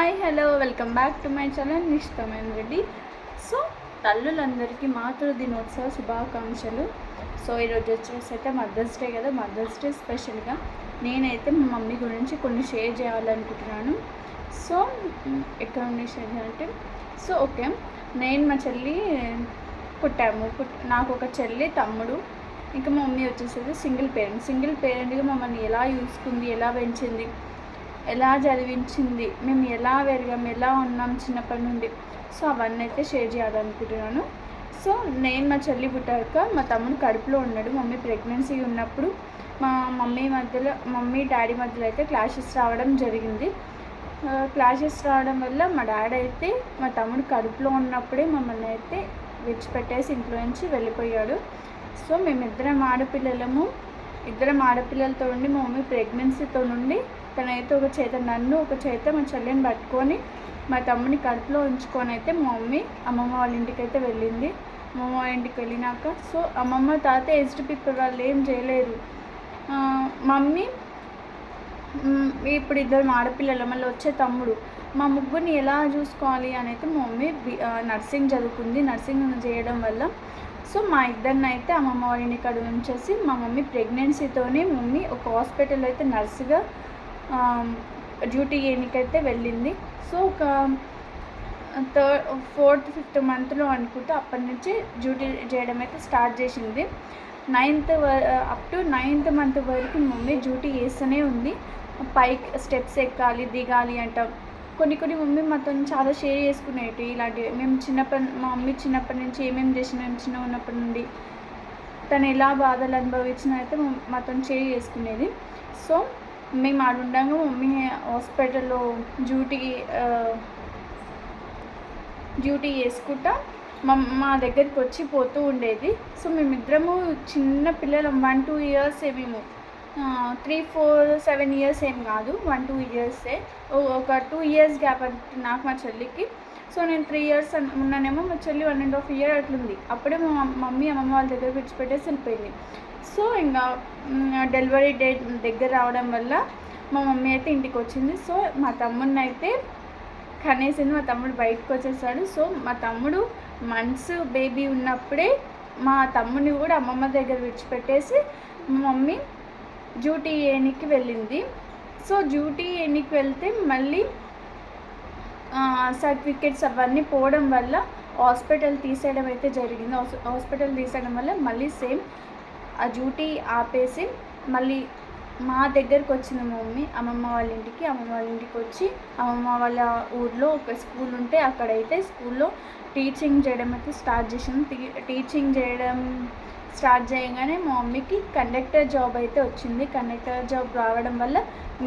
Hi hello welcome back to my channel నిష్టమైన Reddy so తల్లులందరికీ మాతృ దినోత్సవ శుభాకాంక్షలు. సో ఈరోజు వచ్చేసి అయితే మదర్స్ డే కదా మదర్స్ డే స్పెషల్గా నేనైతే మా మమ్మీ గురించి కొన్ని షేర్ చేయాలనుకుంటున్నాను. సో ఎక్కడ నుండి షేర్ చేయాలంటే? సో ఓకే నేను మా చెల్లి పుట్టాము. పుట్ నాకు ఒక చెల్లి తమ్ముడు. ఇంకా మా మమ్మీ వచ్చేసి సింగిల్ పేరెంట్ సింగిల్ పేరెంట్గా మమ్మల్ని ఎలా చూసుకుంది ఎలా పెంచింది? ఎలా చదివించింది మేము ఎలా పెరిగాం ఎలా ఉన్నాం చిన్నప్పటి నుండి. సో అవన్నీ అయితే షేర్ చేయాలనుకుంటున్నాను. సో నేను మా చెల్లి పుట్టాక మా తమ్ముడు కడుపులో ఉన్నాడు. మమ్మీ ప్రెగ్నెన్సీ ఉన్నప్పుడు మా మమ్మీ మధ్యలో మమ్మీ డాడీ మధ్యలో అయితే క్లాషెస్ రావడం జరిగింది. క్లాషెస్ రావడం వల్ల మా డాడీ అయితే మా తమ్ముడు కడుపులో ఉన్నప్పుడే మమ్మల్ని అయితే విడిచిపెట్టేసి ఇంట్లో నుంచి వెళ్ళిపోయాడు. సో మేమిద్దరం ఆడపిల్లలము. ఇద్దరం ఆడపిల్లలతో ఉండి మా మమ్మీ ప్రెగ్నెన్సీతో నుండి అతనైతే ఒక చేత నన్ను ఒక చేత మా చెల్లిని పట్టుకొని మా తమ్ముని కడుపులో ఉంచుకొని అయితే మా మమ్మీ అమ్మమ్మ వాళ్ళ ఇంటికి అయితే వెళ్ళింది. అమ్మమ్మ వాళ్ళ ఇంటికి వెళ్ళినాక సో అమ్మమ్మ తాత ఏజ్డ్ పీపుల్ వాళ్ళు ఏం చేయలేరు. మమ్మీ ఇప్పుడు ఇద్దరు ఆడపిల్లలు మళ్ళీ వచ్చే తమ్ముడు. మా ముగ్గురిని ఎలా చూసుకోవాలి అని అయితే మా మమ్మీ నర్సింగ్ చదువుకుంది. నర్సింగ్ చేయడం వల్ల సో మా ఇద్దరిని అయితే అమ్మమ్మ వాళ్ళ ఇంటికాడ ఉంచేసి మా మమ్మీ ప్రెగ్నెన్సీతోనే మమ్మీ ఒక హాస్పిటల్ అయితే నర్సుగా డ్యూటీ చేయడానికైతే వెళ్ళింది. సో ఒక థర్డ్ ఫోర్త్ ఫిఫ్త్ మంత్లో అనుకుంటే అప్పటి నుంచి డ్యూటీ చేయడం అయితే స్టార్ట్ చేసింది. Ninth up to ninth month వరకు మమ్మీ డ్యూటీ చేస్తూనే ఉంది. పైక్ స్టెప్స్ ఎక్కాలి దిగాలి అంట. కొన్ని కొన్ని మమ్మీ మాతో చాలా షేర్ చేసుకునేవి ఇలాంటివి. మేము చిన్నప్పటి మా మమ్మీ చిన్నప్పటి నుంచి ఏమేమి చేసినా మేము చిన్న ఉన్నప్పటి నుండి తను ఎలా బాధలు అనుభవించిన అయితే మాతో షేర్ చేసుకునేది. సో మేము ఆడుండగా మమ్మీ హాస్పిటల్లో డ్యూటీకి డ్యూటీ చేసుకుంటా మా మా దగ్గరికి వచ్చి పోతూ ఉండేది. సో మేమిద్దరము చిన్న పిల్లలం వన్ టూ ఇయర్స్ మేము. త్రీ ఫోర్ సెవెన్ ఇయర్స్ ఏం కాదు వన్ టూ ఇయర్సే. ఒక టూ ఇయర్స్ గ్యాప్ అంటే నాకు మా చెల్లికి. సో నేను త్రీ ఇయర్స్ ఉన్నానేమో మా చెల్లి వన్ అండ్ హాఫ్ ఇయర్ అట్లుంది. అప్పుడే మా మమ్మీ అమ్మమ్మ వాళ్ళ దగ్గర విడిచిపెట్టేసి వెళ్ళిపోయింది. సో ఇంకా డెలివరీ డేట్ దగ్గర రావడం వల్ల మా మమ్మీ అయితే ఇంటికి వచ్చింది సో మా తమ్ముడిని అయితే కనేసింది. మా తమ్ముడు బయటకు వచ్చేసాడు సో మా తమ్ముడు మంత్స్ బేబీ ఉన్నప్పుడే మా తమ్ముడిని కూడా అమ్మమ్మ దగ్గర విడిచిపెట్టేసి మా మమ్మీ డ్యూటీ ఏనికి వెళ్ళింది. సో డ్యూటీ ఏనికి వెళ్తే మళ్ళీ సర్టిఫికెట్స్ అవన్నీ పోవడం వల్ల హాస్పిటల్ తీసేయడం అయితే జరిగింది. హాస్- హాస్పిటల్ తీసేయడం వల్ల మళ్ళీ సేమ్ ఆ డ్యూటీ ఆపేసి మళ్ళీ మా దగ్గరకు వచ్చింది మమ్మీ అమ్మమ్మ వాళ్ళ ఇంటికి అమ్మమ్మ వాళ్ళ ఇంటికి వచ్చి అమ్మమ్మ వాళ్ళ ఊర్లో ఒక స్కూల్ ఉంటే అక్కడైతే స్కూల్లో టీచింగ్ చేయడం అయితే స్టార్ట్ చేసింది. టీచింగ్ చేయడం స్టార్ట్ చేయగానే మా మమ్మీకి కండక్టర్ జాబ్ అయితే వచ్చింది. కండక్టర్ జాబ్ రావడం వల్ల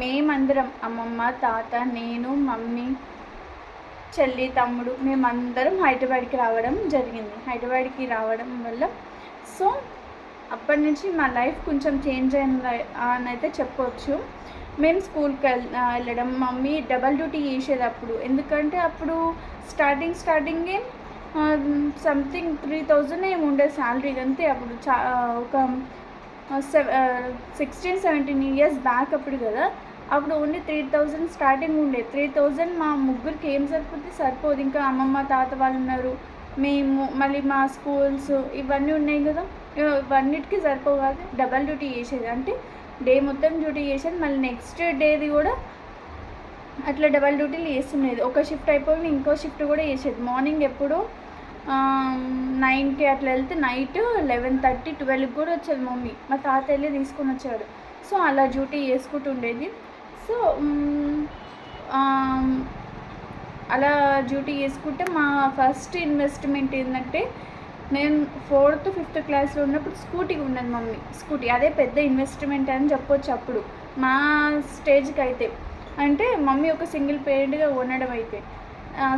మేమందరం అమ్మమ్మ తాత నేను మమ్మీ చెల్లి తమ్ముడు మేమందరం హైదరాబాద్కి రావడం జరిగింది. హైదరాబాద్కి రావడం వల్ల సో అప్పటి నుంచి మా లైఫ్ కొంచెం చేంజ్ అయింది అని అయితే చెప్పవచ్చు మేము స్కూల్కి వెళ్ళడం మమ్మీ డబల్ డ్యూటీ చేసేది అప్పుడు ఎందుకంటే అప్పుడు స్టార్టింగ్ స్టార్టింగే సంథింగ్ త్రీ థౌజండ్ ఏమి ఉండే శాలరీ అంతే అప్పుడు. చా ఒక సిక్స్టీన్ సెవెంటీన్ ఇయర్స్ బ్యాక్ అప్పుడు కదా. అప్పుడు ఓన్లీ త్రీ థౌజండ్ స్టార్టింగ్ ఉండే. త్రీ థౌజండ్ మా ముగ్గురికి ఏం సరిపోతే సరిపోదు. ఇంకా అమ్మమ్మ తాత వాళ్ళు ఉన్నారు. మేము మళ్ళీ మా స్కూల్స్ ఇవన్నీ ఉన్నాయి కదా. ఇవన్నిటికీ సరిపోవు కాదు డబల్ డ్యూటీ చేసేది. అంటే డే మొత్తం డ్యూటీ చేసేది. మళ్ళీ నెక్స్ట్ డేది కూడా అట్లా డబల్ డ్యూటీలు చేస్తుండేది ఒక షిఫ్ట్ అయిపోయి ఇంకో షిఫ్ట్ కూడా చేసేది. మార్నింగ్ ఎప్పుడు నైన్కి అట్లా వెళ్తే నైట్ లెవెన్ థర్టీ ట్వెల్వ్కి కూడా వచ్చేది మమ్మీ. మా తాత వెళ్ళి తీసుకొని వచ్చాడు. సో అలా డ్యూటీ చేసుకుంటుండేది. సో అలా డ్యూటీ చేసుకుంటే మా ఫస్ట్ ఇన్వెస్ట్మెంట్ ఏంటంటే నేను ఫోర్త్ ఫిఫ్త్ క్లాస్లో ఉన్నప్పుడు స్కూటీ ఉన్నది మమ్మీ. స్కూటీ అదే పెద్ద ఇన్వెస్ట్మెంట్ అని చెప్పొచ్చు అప్పుడు. మా స్టేజ్కి అయితే అంటే మమ్మీ ఒక సింగిల్ పేరెంట్గా ఉండడం అయితే.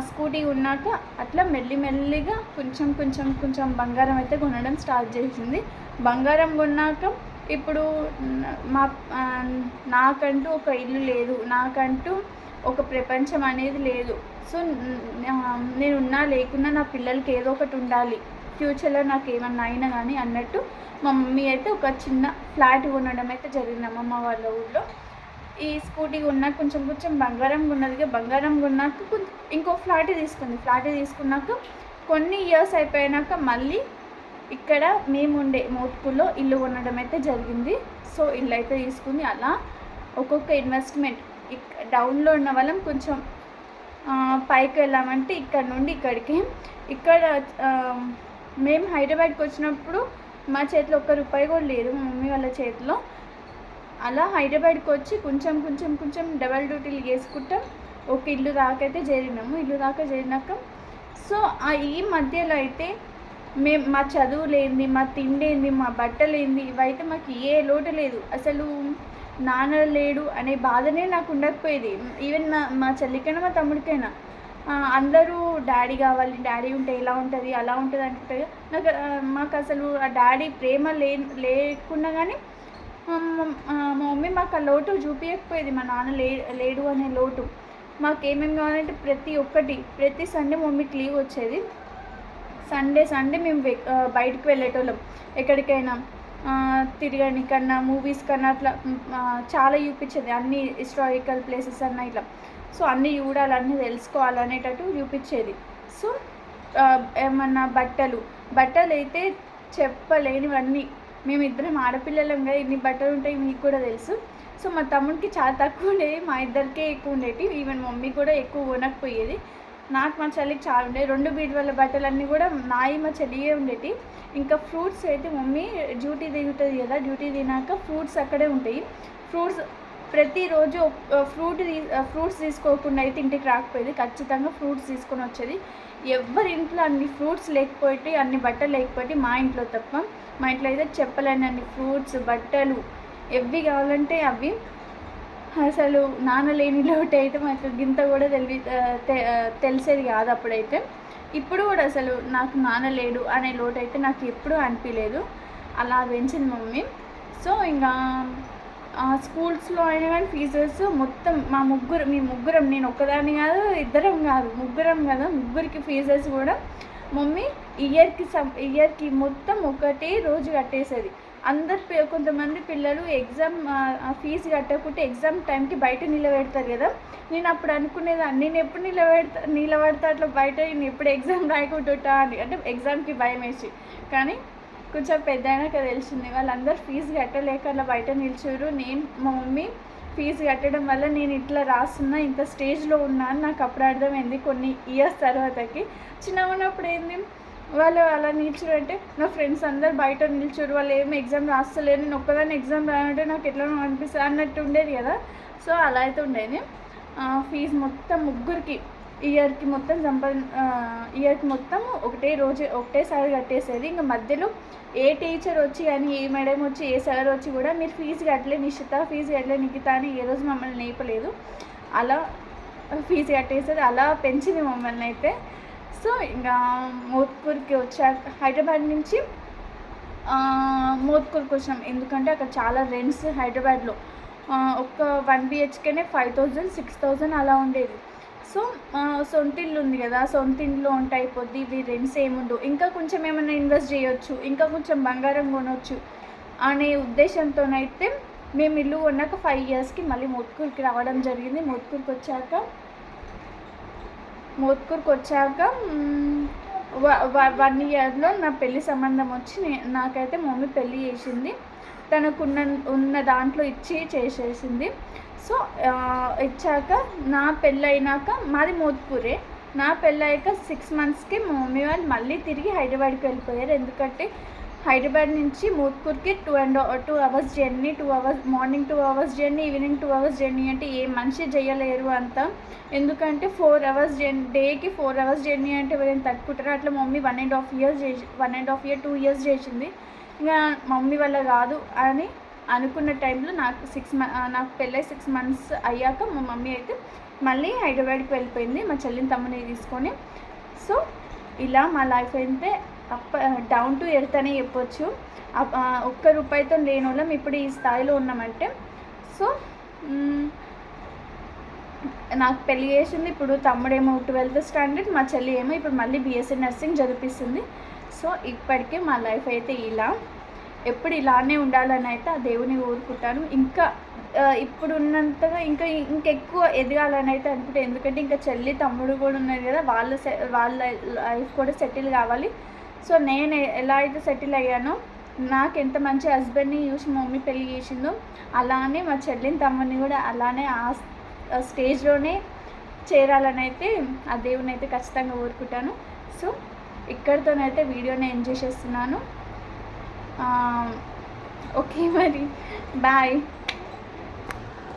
స్కూటీ ఉన్నాక అట్లా మెల్లి మెల్లిగా కొంచెం కొంచెం కొంచెం బంగారం అయితే కొనడం స్టార్ట్ చేసింది. బంగారం కొన్నాక ఇప్పుడు మా నాకంటూ ఒక ఇల్లు లేదు. నాకంటూ ఒక ప్రపంచం అనేది లేదు. సో నేను ఉన్నా లేకున్నా నా పిల్లలకి ఏదో ఒకటి ఉండాలి. ఫ్యూచర్లో నాకు ఏమన్నా అయినా కానీ అన్నట్టు మా మమ్మీ అయితే ఒక చిన్న ఫ్లాట్ కొనడం అయితే జరిగింది అమ్మమ్మ వాళ్ళ ఊళ్ళో ఈ స్కూటీ కొన్నాక కొంచెం కొంచెం బంగారం ఉన్నదిగా బంగారం కొన్నాక కొంచెం ఇంకో ఫ్లాట్ తీసుకుంది. ఫ్లాట్ తీసుకున్నాక కొన్ని ఇయర్స్ అయిపోయినాక మళ్ళీ ఇక్కడ మేము ఉండే మోత్కూర్లో ఇల్లు కొనడం అయితే జరిగింది. సో ఇల్లు అయితే తీసుకుంది. అలా ఒక్కొక్క ఇన్వెస్ట్మెంట్ డౌన్లో ఉన్న వాళ్ళం కొంచెం పైకి వెళ్ళామంటే ఇక్కడ నుండి ఇక్కడికి. ఇక్కడ మేము హైదరాబాద్కి వచ్చినప్పుడు మా చేతిలో ఒక్క రూపాయి కూడా లేదు మా మమ్మీ వాళ్ళ చేతిలో. అలా హైదరాబాద్కి వచ్చి కొంచెం కొంచెం కొంచెం డబల్ డ్యూటీలు చేసుకుంటాం. ఒక ఇల్లు దాకైతే చేరినాము. ఇల్లు దాకా చేరినాక సో ఆ ఈ మధ్యలో అయితే మేము మా చదువు లేనిది మా తిండేంది మా బట్టలేంది ఇవైతే మాకు ఏ లోటు లేదు. అసలు నాన్న లేడు అనే బాధనే నాకు ఉండకపోయేది. ఈవెన్ మా మా చెల్లికైనా మా తమ్ముడికైనా. అందరూ డాడీ కావాలి డాడీ ఉంటే ఎలా ఉంటుంది అలా ఉంటుంది అంటే నాకు మాకు అసలు ఆ డాడీ ప్రేమ లే లేకున్నా కానీ మా మమ్మీ మాకు ఆ లోటు చూపించకపోయేది మా నాన్న లే లేడు అనే లోటు. మాకు ఏమేమి కావాలంటే ప్రతి ఒక్కటి ప్రతి సండే మమ్మీకి లీవ్ వచ్చేది. సండే సండే మేము బయటకు బయటికి వెళ్ళేటోళ్ళం. ఎక్కడికైనా తిరగని కన్నా మూవీస్ కన్నా అట్లా చాలా చూపించేది. అన్ని హిస్టారికల్ ప్లేసెస్ అన్న ఇట్లా. సో అన్నీ చూడాలన్నీ తెలుసుకోవాలనేటట్టు చూపించేది. సో ఏమన్నా బట్టలు బట్టలు అయితే చెప్పలేనివన్నీ. మేమిద్దరం ఆడపిల్లలం కదా ఇన్ని బట్టలు ఉంటాయి మీకు కూడా తెలుసు. సో మా తమ్ముడికి చాలా తక్కువ ఉండేవి మా ఇద్దరికే ఎక్కువ ఉండేవి ఈవెన్ మమ్మీ కూడా ఎక్కువ కొనకపోయేది నాకు మా చెల్లికి చాలా ఉండేవి రెండు బీరువాల బట్టలన్నీ కూడా నాయి మా చెల్లియే ఉండేవి ఇంకా ఫ్రూట్స్ అయితే మమ్మీ డ్యూటీ దిగుతుంది కదా డ్యూటీ తినాక ఫ్రూట్స్ అక్కడే ఉంటాయి. ఫ్రూట్స్ ప్రతిరోజు ఫ్రూట్ ఫ్రూట్స్ తీసుకోకుండా అయితే ఇంటికి రాకపోయేది. ఖచ్చితంగా ఫ్రూట్స్ తీసుకొని వచ్చేది. ఎవరి ఇంట్లో అన్ని ఫ్రూట్స్ లేకపోయి అన్ని బట్టలు లేకపోయి మా ఇంట్లో తప్ప. మా ఇంట్లో అయితే చెప్పలేని అన్ని ఫ్రూట్స్ బట్టలు ఎవి కావాలంటే అవి అసలు నాన్న లేని లోటు అయితే మాకు గింత కూడా తెలివి తె- తెలిసేది కాదు అప్పుడైతే. ఇప్పుడు కూడా అసలు నాకు నానలేడు అనే లోటు అయితే నాకు ఎప్పుడూ అనిపించలేదు అలా పెంచింది మమ్మీ. సో ఇంకా స్కూల్స్లో అయినా కానీ ఫీజెస్ మొత్తం మా ముగ్గురు మీ ముగ్గురం నేను ఒక్కదాన్ని కాదు ఇద్దరం కాదు ముగ్గురం కదా ముగ్గురికి ఫీజెస్ కూడా మమ్మీ ఇయర్కి సమ్ ఇయర్కి మొత్తం ఒకటే రోజు కట్టేసేది. అందరు కొంతమంది పిల్లలు ఎగ్జామ్ ఫీజు కట్టకుంటే ఎగ్జామ్ టైంకి బయట నిలబెడతారు కదా. నేను అప్పుడు అనుకునేదాన్ని నేను ఎప్పుడు నిలబెడతా నిలబెడతా అట్లా బయట నేను ఎప్పుడు ఎగ్జామ్ రాయకుంటుంటా అని అంటే ఎగ్జామ్కి భయం వేసి కానీ కొంచెం పెద్ద అయినాక తెలిసింది. వాళ్ళందరూ ఫీజు కట్టలేక అట్లా బయట నిల్చురు నేను మా మమ్మీ ఫీజు కట్టడం వల్ల నేను ఇట్లా రాస్తున్నా ఇంత స్టేజ్లో ఉన్నా అని నాకు అప్పుడు అర్థమైంది కొన్ని ఇయర్స్ తర్వాతకి. చిన్నగా ఉన్నప్పుడు ఏంది? వాళ్ళు అలా నిల్చురు అంటే నా ఫ్రెండ్స్ అందరు బయట నిల్చురు వాళ్ళు ఏం ఎగ్జామ్ రాస్తలేరు. నేను ఒక్కదాన్ని ఎగ్జామ్ రాయంటే నాకు ఎట్లా అనిపిస్తుంది? అన్నట్టు ఉండేది కదా. సో అలా అయితే ఉండేది. ఫీజు మొత్తం ముగ్గురికి ఇయర్కి మొత్తం సంపా ఇయర్కి మొత్తం ఒకటే రోజు ఒకటేసారి కట్టేసేది. ఇంకా మధ్యలో ఏ టీచర్ వచ్చి కానీ ఏ మేడం వచ్చి ఏ సార్ వచ్చి కూడా మీరు ఫీజు కట్టలే నిశ్చిత ఫీజు కట్టలే నిఖిత అని ఏ రోజు మమ్మల్ని నేపలేదు. అలా ఫీజు కట్టేసేది. అలా పెంచింది మమ్మల్ని అయితే. సో ఇంకా మోత్కూర్కి వచ్చాక హైదరాబాద్ నుంచి మోత్కూర్కి వచ్చినాం. ఎందుకంటే అక్కడ చాలా రెంట్స్ హైదరాబాద్లో. ఒక ఒక్క వన్ బిహెచ్కేనే ఫైవ్ థౌజండ్ సిక్స్ థౌజండ్ అలా ఉండేది. సో సొంతిల్లు ఉంది కదా సొంత ఉంటాయి ఉంటే అయిపోద్ది ఇవి రెంట్స్ ఏముండవు. ఇంకా కొంచెం ఏమైనా ఇన్వెస్ట్ చేయొచ్చు ఇంకా కొంచెం బంగారం కొనవచ్చు అనే ఉద్దేశంతోనైతే మేము ఇల్లు కొన్నాక ఫైవ్ ఇయర్స్కి మళ్ళీ మోత్కూర్కి రావడం జరిగింది. మోత్కూర్కి వచ్చాక మోత్కూర్కి వచ్చాక వన్ ఇయర్లో నా పెళ్ళి సంబంధం వచ్చి నే- నాకైతే మమ్మీ పెళ్ళి చేసింది. తనకున్న ఉన్న దాంట్లో ఇచ్చి చేసేసింది. సో ఇచ్చాక నా పెళ్ళైనాక మాది మోద్పూరే నా పెళ్ళయ్యాక సిక్స్ మంత్స్కి మా మమ్మీ వాళ్ళు మళ్ళీ తిరిగి హైదరాబాద్కి వెళ్ళిపోయారు. ఎందుకంటే హైదరాబాద్ నుంచి మోత్పూర్కి two and two hours journey two hours morning two hours journey evening two hours journey అంటే ఏ మనిషి చేయలేరు అంత. ఎందుకంటే ఫోర్ అవర్స్ జర్నీ డేకి ఫోర్ అవర్స్ జర్నీ అంటే ఎవరైనా తట్టుకుంటారు? అట్లా mummy one and half years చేసి one and half year two years చేసింది. ఇంకా మమ్మీ వల్ల కాదు అని అనుకున్న టైంలో నాకు సిక్స్ నాకు పెళ్ళై సిక్స్ మంత్స్ అయ్యాక మా మమ్మీ అయితే మళ్ళీ హైదరాబాద్కి వెళ్ళిపోయింది. మా చెల్లిని తమ్ముని తీసుకొని. సో ఇలా మా లైఫ్ అయితే అప్ డౌన్ టు ఎర్త్ అనే చెప్పొచ్చు. అప్- ఒక్క రూపాయితో లేని వాళ్ళం ఇప్పుడు ఈ స్థాయిలో ఉన్నామంటే. సో నాకు పెళ్ళి చేసింది ఇప్పుడు తమ్ముడేమో ట్వెల్త్ స్టాండర్డ్ మా చెల్లి ఏమో ఇప్పుడు మళ్ళీ బీఎస్సీ నర్సింగ్ చదివిస్తుంది సో ఇప్పటికే మా లైఫ్ అయితే ఇలా. ఎప్పుడు ఇలానే ఉండాలని అయితే ఆ దేవుని కోరుకుంటాను. ఇంకా ఇప్పుడు ఉన్నంతగా ఇంకా ఇంకెక్కువ ఎదగాలని అయితే అనుకుంటే. ఎందుకంటే ఇంకా చెల్లి తమ్ముడు కూడా ఉన్నారు కదా వాళ్ళ సె- వాళ్ళ లైఫ్ కూడా సెటిల్ కావాలి. సో నేను ఎలా అయితే సెటిల్ అయ్యానో నాకు ఎంత మంచి హస్బెండ్ని చూసి మమ్మీ పెళ్ళి చేసిందో అలానే మా చెల్లిని తమ్ముడిని కూడా అలానే ఆ ఆ స్టేజ్లోనే చేరాలని అయితే ఆ దేవుని అయితే ఖచ్చితంగా కోరుకుంటాను. సో ఇక్కడితోనైతే వీడియోని ఎంజాయ్ చేస్తున్నాను ఓకే మరి బాయ్